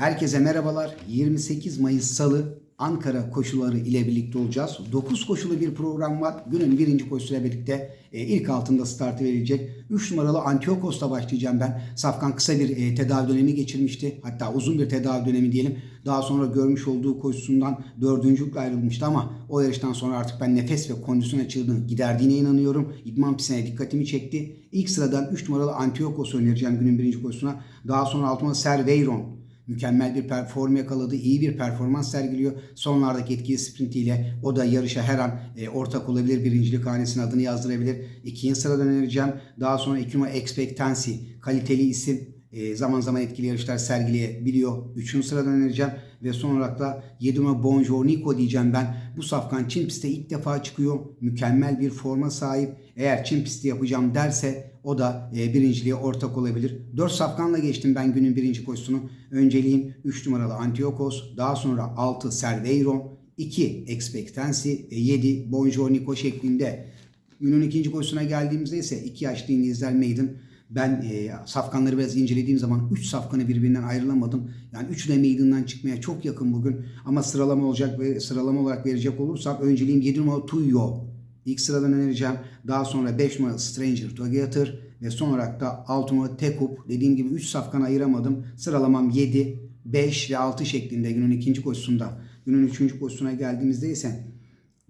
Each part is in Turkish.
Herkese merhabalar. 28 Mayıs Salı Ankara koşuları ile birlikte olacağız. 9 koşulu bir program var. Günün birinci koşusuyla birlikte e, ilk altında startı verilecek. 3 numaralı Antiochos'ta başlayacağım ben. Safkan kısa bir e, tedavi dönemi geçirmişti. Hatta uzun bir tedavi dönemi diyelim. Daha sonra görmüş olduğu koşusundan dördüncülükle ayrılmıştı ama o yarıştan sonra artık ben nefes ve kondisyon açığını giderdiğine inanıyorum. İdman pistine dikkatimi çekti. İlk sıradan 3 numaralı Antiochos'u önereceğim günün birinci koşusuna. Daha sonra altıma Serveiron mükemmel bir perform yakaladı. iyi bir performans sergiliyor. Sonlardaki etkili sprintiyle o da yarışa her an e, ortak olabilir. Birincilik hanesinin adını yazdırabilir. İkinci sıradan önereceğim. Daha sonra numara Expectancy. Kaliteli isim. E, zaman zaman etkili yarışlar sergileyebiliyor. Üçüncü sıradan önereceğim. Ve son olarak da 7 numara Bonjournico diyeceğim ben. Bu safkan Çin pistte ilk defa çıkıyor. Mükemmel bir forma sahip. Eğer Çin pisti yapacağım derse o da e, birinciliğe ortak olabilir. 4 safkanla geçtim ben günün birinci koşusunu. Önceliğin 3 numaralı Antiochos, daha sonra 6 Serveiron, 2 Expectancy, 7 Bonjournico şeklinde. Günün ikinci koşusuna geldiğimizde ise 2 yaşlı İngilizler Maiden. Ben e, safkanları biraz incelediğim zaman 3 safkanı birbirinden ayrılamadım. Yani 3 de Maiden'dan çıkmaya çok yakın bugün. Ama sıralama olacak ve sıralama olarak verecek olursam önceliğim 7 numaralı Tuyo. İlk sıradan önereceğim. Daha sonra 5 numaralı Stranger Together ve son olarak da 6 numaralı Tekup. Dediğim gibi 3 safkan ayıramadım. Sıralamam 7, 5 ve 6 şeklinde günün ikinci koşusunda. Günün üçüncü koşusuna geldiğimizde ise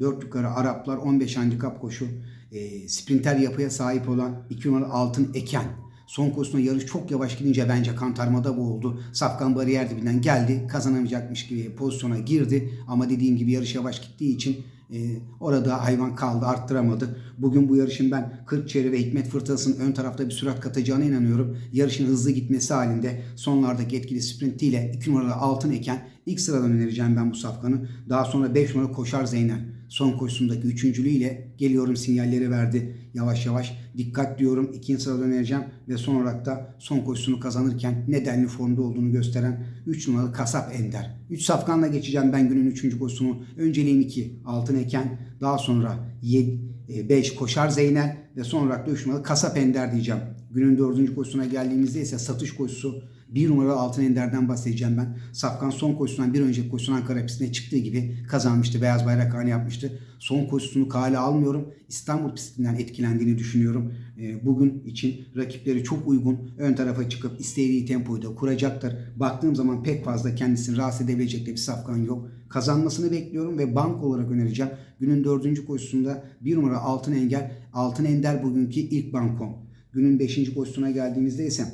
4 yukarı Araplar 15 handikap koşu. E, sprinter yapıya sahip olan 2 numaralı Altın Eken. Son koşusunda yarış çok yavaş gidince bence kantarmada boğuldu. Safkan bariyer dibinden geldi. Kazanamayacakmış gibi pozisyona girdi. Ama dediğim gibi yarış yavaş gittiği için ee, orada hayvan kaldı, arttıramadı. Bugün bu yarışın ben 40 çeyre ve Hikmet Fırtınası'nın ön tarafta bir sürat katacağına inanıyorum. Yarışın hızlı gitmesi halinde sonlardaki etkili sprintiyle 2 numaralı altın eken ilk sıradan önereceğim ben bu safkanı. Daha sonra 5 numaralı Koşar Zeynel son koşusundaki üçüncülüğüyle geliyorum sinyalleri verdi. Yavaş yavaş dikkat diyorum. ikinci sırada önereceğim ve son olarak da son koşusunu kazanırken nedenli formda olduğunu gösteren 3 numaralı Kasap Ender. 3 safkanla geçeceğim ben günün 3. koşusunu. Önceliğim 2 Altın Eken. Daha sonra 5 Koşar Zeynel ve son olarak da 3 numaralı Kasap Ender diyeceğim. Günün 4. koşusuna geldiğimizde ise satış koşusu bir numaralı Altın Ender'den bahsedeceğim ben. Safkan son koşusundan bir önceki koşusun Ankara pistine çıktığı gibi kazanmıştı. Beyaz bayrak hane yapmıştı. Son koşusunu kale almıyorum. İstanbul pistinden etkilendiğini düşünüyorum. Ee, bugün için rakipleri çok uygun. Ön tarafa çıkıp istediği tempoyu da kuracaktır. Baktığım zaman pek fazla kendisini rahatsız edebilecek de bir safkan yok. Kazanmasını bekliyorum ve bank olarak önereceğim. Günün dördüncü koşusunda bir numara Altın Engel. Altın Ender bugünkü ilk bankom. Günün beşinci koşusuna geldiğimizde ise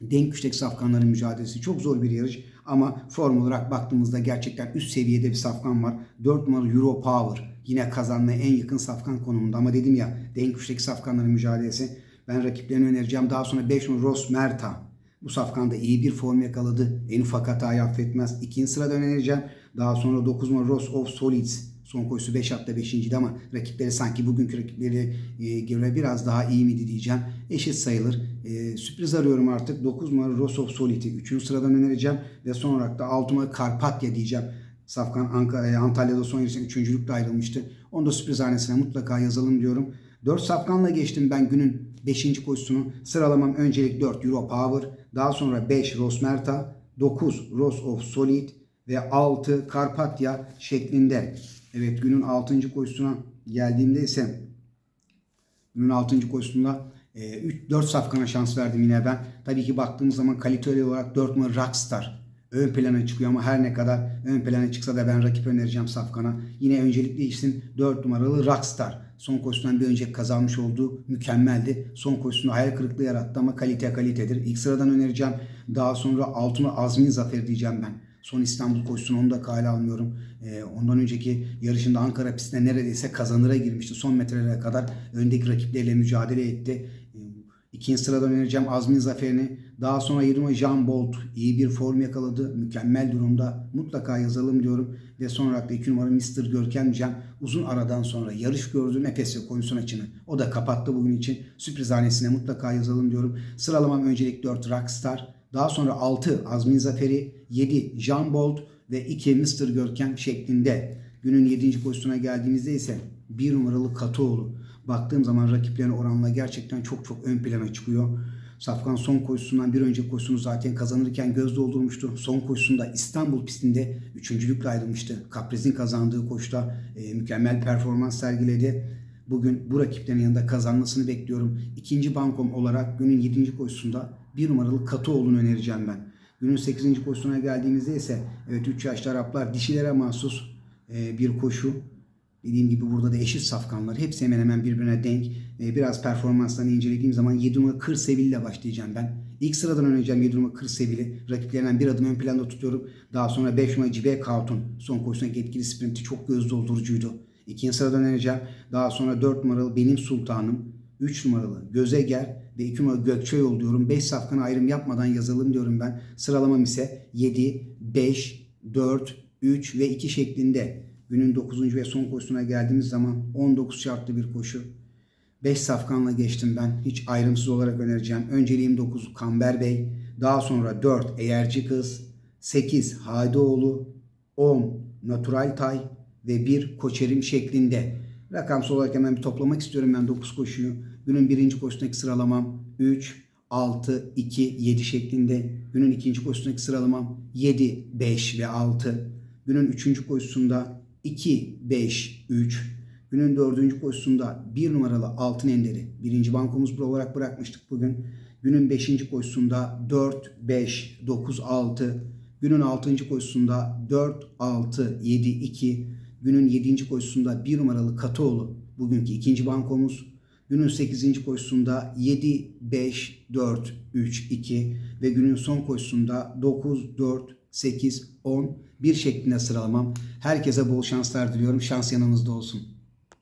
denk güçteki safkanların mücadelesi çok zor bir yarış ama form olarak baktığımızda gerçekten üst seviyede bir safkan var. 4 numaralı Euro Power yine kazanmaya en yakın safkan konumunda ama dedim ya denk güçteki safkanların mücadelesi ben rakiplerini önereceğim. Daha sonra 5 numaralı Ross Merta bu safkanda iyi bir form yakaladı. En ufak hatayı affetmez. İkinci sırada önereceğim. Daha sonra 9 numaralı Ross of Solids Son koşusu 5 hatta 5.'ydi ama rakipleri sanki bugünkü rakipleri e, göre biraz daha iyi miydi diyeceğim. Eşit sayılır. E, sürpriz arıyorum artık. 9 numara Rosov Solit'i 3. sıradan önereceğim. Ve son olarak da 6 numara Karpatya diyeceğim. Safkan Ankara, e, Antalya'da son yarışın 3. lükle ayrılmıştı. Onu da sürpriz hanesine mutlaka yazalım diyorum. 4 safkanla geçtim ben günün 5. koşusunu. Sıralamam öncelik 4 Euro Power. Daha sonra 5 Rosmerta. 9 Ros of Solid ve 6 Karpatya şeklinde. Evet günün 6. koşusuna geldiğimde ise günün 6. koşusunda e, 3 4 safkana şans verdim yine ben. Tabii ki baktığımız zaman kaliteli olarak 4 numara Rockstar ön plana çıkıyor ama her ne kadar ön plana çıksa da ben rakip önereceğim Safkan'a. Yine öncelikli isim 4 numaralı Rockstar. Son koşusundan bir önceki kazanmış olduğu mükemmeldi. Son koşusunda hayal kırıklığı yarattı ama kalite kalitedir. İlk sıradan önereceğim. Daha sonra Altuna Azmin Zafer diyeceğim ben. Son İstanbul koşusunu onu da kale almıyorum. Ee, ondan önceki yarışında Ankara pistine neredeyse kazanıra girmişti. Son metrelere kadar öndeki rakipleriyle mücadele etti. Ee, ikinci sıradan önereceğim Azmin Zafer'ini. Daha sonra 20 Jean Bolt iyi bir form yakaladı. Mükemmel durumda. Mutlaka yazalım diyorum. Ve sonra olarak da 2 numara Mr. Görkem Can uzun aradan sonra yarış gördü nefes ve kondisyon açını. O da kapattı bugün için. Sürpriz hanesine mutlaka yazalım diyorum. Sıralamam öncelik 4 Rockstar. Daha sonra 6 Azmin Zaferi, 7 Jean Bolt ve 2 Mr. Görkem şeklinde. Günün 7. pozisyona geldiğimizde ise 1 numaralı Katoğlu. Baktığım zaman rakiplerine oranla gerçekten çok çok ön plana çıkıyor. Safkan son koşusundan bir önceki koşusunu zaten kazanırken göz doldurmuştu. Son koşusunda İstanbul pistinde üçüncülükle ayrılmıştı. Kapriz'in kazandığı koşuda e, mükemmel performans sergiledi. Bugün bu rakiplerin yanında kazanmasını bekliyorum. İkinci bankom olarak günün 7. koşusunda bir numaralı Katıoğlu'nu önereceğim ben. Günün 8. koşusuna geldiğimizde ise evet 3 yaşlı Araplar dişilere mahsus e, bir koşu. Dediğim gibi burada da eşit safkanlar. Hepsi hemen hemen birbirine denk. E, biraz performanslarını incelediğim zaman 7 numara Kırsevil ile başlayacağım ben. İlk sıradan önereceğim 7 numara Kırsevil'i. Rakiplerinden bir adım ön planda tutuyorum. Daha sonra 5 numara Cibe Kautun. Son koşusundaki etkili sprinti çok göz doldurucuydu. İkinci sıradan önereceğim. Daha sonra 4 numaralı Benim Sultanım. 3 numaralı Gözeger ve 2 numaralı Gökçeyol diyorum. 5 safkana ayrım yapmadan yazalım diyorum ben. Sıralamam ise 7, 5, 4, 3 ve 2 şeklinde. Günün 9. ve son koşusuna geldiğimiz zaman 19 şartlı bir koşu. 5 safkanla geçtim ben. Hiç ayrımsız olarak önereceğim. Önceliğim 9 Kamber Bey. Daha sonra 4 Eğerci Kız. 8 Haydoğlu. 10 Natural Tay. Ve 1 Koçerim şeklinde. Rakamsal olarak hemen bir toplamak istiyorum ben 9 koşuyu. Günün birinci koşusundaki sıralamam 3, 6, 2, 7 şeklinde. Günün ikinci koşusundaki sıralamam 7, 5 ve 6. Günün üçüncü koşusunda 2, 5, 3. Günün dördüncü koşusunda 1 numaralı altın enderi. Birinci bankomuz bu olarak bırakmıştık bugün. Günün beşinci koşusunda 4, 5, 9, 6. Günün altıncı koşusunda 4, 6, 7, 2. Günün yedinci koşusunda 1 numaralı Katıoğlu. Bugünkü ikinci bankomuz. Günün 8. koşusunda 7, 5, 4, 3, 2 ve günün son koşusunda 9, 4, 8, 10 bir şeklinde sıralamam. Herkese bol şanslar diliyorum. Şans yanınızda olsun.